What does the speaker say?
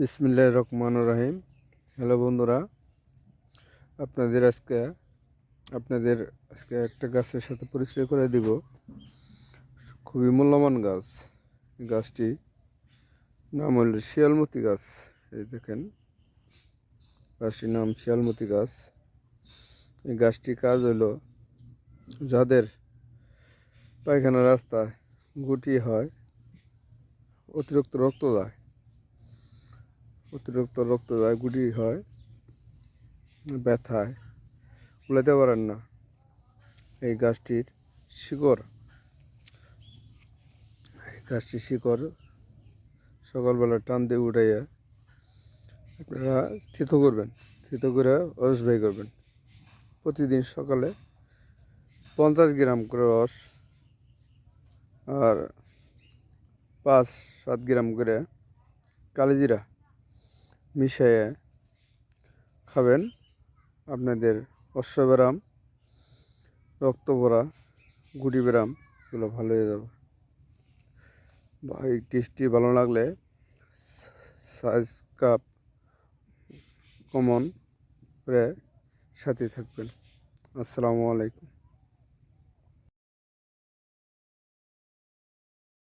বিসমিল্লাহ রহমান রাহিম। হ্যালো বন্ধুরা, আপনাদের আজকে আপনাদের আজকে একটা গাছের সাথে পরিচয় করে দিব। খুবই মূল্যবান গাছ। গাছটি নাম হল শিয়ালমতি গাছ। এই দেখেন, গাছটির নাম শিয়ালমতি গাছ। এই গাছটির কাজ হলো যাদের পায়খানা রাস্তায় গুটি হয়, অতিরিক্ত রক্ত যায় অতিরিক্ত রক্ত গুটি হয়, ব্যথায় কুলাতে পারেন না। এই গাছটির শিকড়, এই গাছটির শিকড় সকালবেলা টান দিয়ে উঠাইয়া আপনারা থিতো করবেন, থিতো করে রস বাই করবেন। প্রতিদিন সকালে পঞ্চাশ গ্রাম করে রস আর পাঁচ সাত গ্রাম করে কালিজিরা মিশিয়ে খাবেন। আপনাদের অশ্বব্যারাম রক্ত ভরা গুটি ব্যারাম এগুলো ভালো হয়ে যাবে। বা এই টেস্টটি ভালো লাগলে সাইজ কাপ কমন করে সাথে থাকবেন। আসসালামু আলাইকুম।